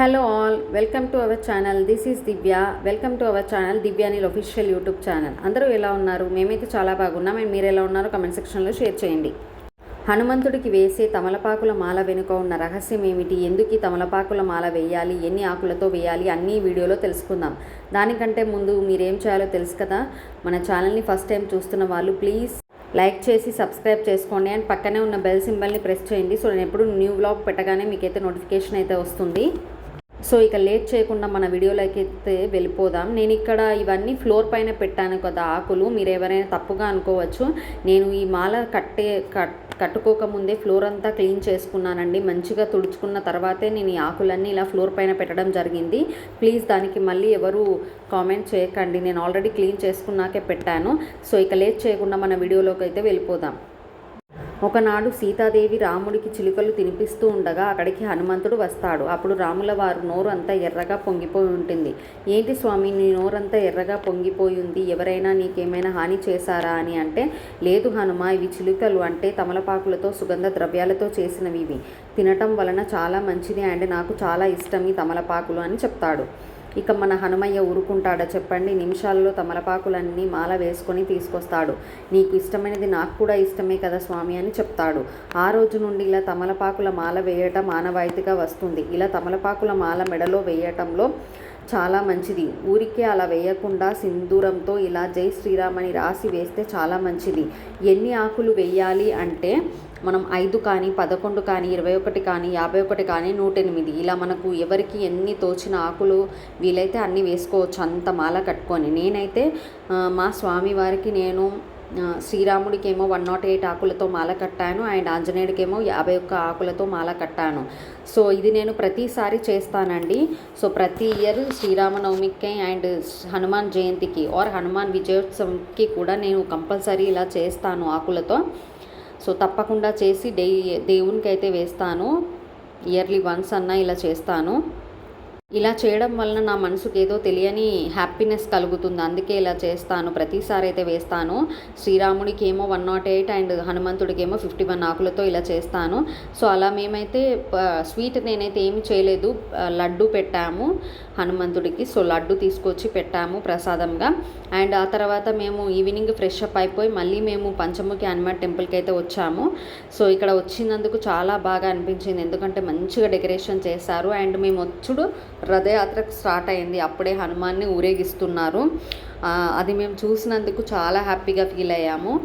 Hello all welcome to our channel this is Divya welcome to our channel Divya Anil official YouTube channel అందరూ ఎలా ఉన్నారు? మేమైతే చాలా బాగున్నాం. అండ్ మీరు ఎలా ఉన్నారో కమెంట్ సెక్షన్లో షేర్ చేయండి. హనుమంతుడికి వేసే తమలపాకుల మాల వెనుక ఉన్న రహస్యం ఏమిటి? ఎందుకు ఈ తమలపాకుల మాల వేయాలి? ఎన్ని ఆకులతో వేయాలి? అన్ని వీడియోలో తెలుసుకుందాం. దానికంటే ముందు మీరేం చేయాలో తెలుసు కదా? మన ఛానల్ని ఫస్ట్ టైం చూస్తున్న వాళ్ళు ప్లీజ్ లైక్ చేసి సబ్స్క్రైబ్ చేసుకోండి. అండ్ పక్కనే ఉన్న బెల్ సింబల్ని ప్రెస్ చేయండి. సో నేను ఎప్పుడు న్యూ వ్లాగ్ పెట్టగానే మీకైతే నోటిఫికేషన్ అయితే వస్తుంది. సో ఇక లేట్ చేయకుండా మన వీడియోలోకి అయితే వెళ్ళిపోదాం. నేను ఇక్కడ ఇవన్నీ ఫ్లోర్ పైన పెట్టాను కదా ఆకులు. మీరు ఎవరైనా తప్పుగా అనుకోవచ్చు. నేను ఈ మాల కట్టే కట్ కట్టుకోకముందే ఫ్లోర్ అంతా క్లీన్ చేసుకున్నానండి. మంచిగా తుడుచుకున్న తర్వాతే నేను ఈ ఆకులన్నీ ఇలా ఫ్లోర్ పైన పెట్టడం జరిగింది. ప్లీజ్ దానికి మళ్ళీ ఎవరు కామెంట్ చేయకండి. నేను ఆల్రెడీ క్లీన్ చేసుకున్నాకే పెట్టాను. సో ఇక లేట్ చేయకుండా మన వీడియోలోకి అయితే వెళ్ళిపోదాం. ఒకనాడు సీతాదేవి రాముడికి చిలుకలు తినిపిస్తూ ఉండగా అక్కడికి హనుమంతుడు వస్తాడు. అప్పుడు రాముల వారు నోరు అంతా ఎర్రగా పొంగిపోయి ఉంటుంది. ఏంటి స్వామి నీ నోరంతా ఎర్రగా పొంగిపోయి ఉంది. ఎవరైనా నీకేమైనా హాని చేశారా అని అంటే లేదు హనుమ ఇవి చిలుకలు అంటే తమలపాకులతో సుగంధ ద్రవ్యాలతో చేసినవి ఇవి. తినటం వలన చాలా మంచిది అండ్ నాకు చాలా ఇష్టం ఈ తమలపాకులు అని చెప్తాడు. ఇక మన హనుమయ్య ఊరుకుంటాడా చెప్పండి. నిమిషాల్లో తమలపాకులన్నీ మాల వేసుకొని తీసుకొస్తాడు. నీకు ఇష్టమైనది నాకు కూడా ఇష్టమే కదా స్వామి అని చెప్తాడు. ఆ రోజు నుండి ఇలా తమలపాకుల మాల వేయటం ఆనవాయితీగా వస్తుంది. ఇలా తమలపాకుల మాల మెడలో వేయటంలో చాలా మంచిది. ఊరికే అలా వేయకుండా సింధూరంతో ఇలా జై శ్రీరామ్ అని రాసి వేస్తే చాలా మంచిది. ఎన్ని ఆకులు వేయాలి అంటే మనం ఐదు కానీ పదకొండు కానీ ఇరవై ఒకటి కానీ యాభై ఒకటి కానీ నూట ఎనిమిది. ఇలా మనకు ఎవరికి ఎన్ని తోచిన ఆకులు వీలైతే అన్నీ వేసుకోవచ్చు. అంత మాల కట్టుకొని. నేనైతే మా స్వామివారికి నేను శ్రీరాముడికేమో వన్ నాట్ ఎయిట్ ఆకులతో మాల కట్టాను. అండ్ ఆంజనేయుడికేమో యాభై ఒక్క ఆకులతో మాల కట్టాను. సో ఇది నేను ప్రతిసారి చేస్తానండి. సో ప్రతి ఇయర్ శ్రీరామనవమికి అండ్ హనుమాన్ జయంతికి ఆర్ హనుమాన్ విజయోత్సవంకి కూడా నేను కంపల్సరీ ఇలా చేస్తాను ఆకులతో. సో తప్పకుండా చేసి డే దేవునికి అయితే వేస్తాను. ఇయర్లీ వన్స్ అన్నా ఇలా చేస్తాను. ఇలా చేయడం వలన నా మనసుకు ఏదో తెలియని హ్యాపీనెస్ కలుగుతుంది. అందుకే ఇలా చేస్తాను. ప్రతిసారి అయితే వేస్తాను. శ్రీరాముడికి ఏమో one not oh eight and హనుమంతుడికి ఏమో ఫిఫ్టీ వన్ ఆకులతో ఇలా చేస్తాను. సో అలా మేమైతే స్వీట్ నేనైతే ఏమి చేయలేదు. లడ్డు పెట్టాము హనుమంతుడికి. సో లడ్డు తీసుకొచ్చి పెట్టాము ప్రసాదంగా. అండ్ ఆ తర్వాత మేము ఈవినింగ్ ఫ్రెష్ అప్ అయిపోయి మళ్ళీ మేము పంచముఖి హనుమాన్ టెంపుల్కి అయితే వచ్చాము. సో ఇక్కడ వచ్చినందుకు చాలా బాగా అనిపించింది. ఎందుకంటే మంచిగా డెకరేషన్ చేశారు. అండ్ మేము వచ్చుడు రథయాత్రకు స్టార్ట్ అయింది. అప్పుడే హనుమాన్ని ఊరేగిస్తున్నారు. అది మేము చూసినందుకు చాలా హ్యాపీగా ఫీల్ అయ్యాము.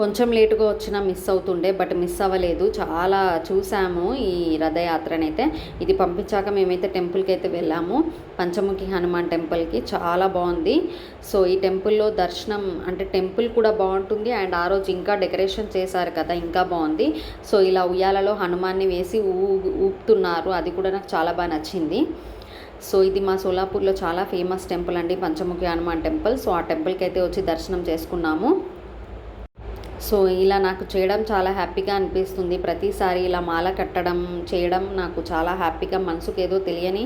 కొంచెం లేటుగా వచ్చినా మిస్ అవుతుండే బట్ మిస్ అవ్వలేదు. చాలా చూసాము ఈ రథయాత్రనైతే. ఇది పంపించాక మేమైతే టెంపుల్కి అయితే వెళ్ళాము. పంచముఖి హనుమాన్ టెంపుల్కి. చాలా బాగుంది. సో ఈ టెంపుల్లో దర్శనం అంటే టెంపుల్ కూడా బాగుంటుంది. అండ్ ఆ రోజు ఇంకా డెకరేషన్ చేశారు కదా ఇంకా బాగుంది. సో ఇలా ఉయ్యాలలో హనుమాన్ని వేసి ఊ ఊపుతున్నారు. అది కూడా నాకు చాలా బాగా నచ్చింది. సో ఇది మా సోలాపూర్లో చాలా ఫేమస్ టెంపుల్ అండి పంచముఖి హనుమాన్ టెంపుల్. సో ఆ టెంపుల్కి అయితే వచ్చి దర్శనం చేసుకున్నాము. సో ఇలా నాకు చేయడం చాలా హ్యాపీగా అనిపిస్తుంది. ప్రతిసారి ఇలా మాల కట్టడం చేయడం నాకు చాలా హ్యాపీగా మనసుకు ఏదో తెలియని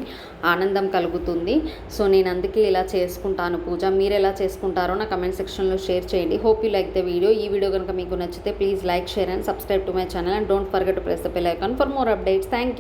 ఆనందం కలుగుతుంది. సో నేను అందుకే ఇలా చేసుకుంటాను. పూజ మీరు ఎలా చేసుకుంటారో నా కమెంట్ సెక్షన్లో షేర్ చేయండి. Hope you like the video. ఈ వీడియో కనుక మీకు నచ్చితే please like share and subscribe to my channel and don't forget press the bell icon for more updates. Thank you.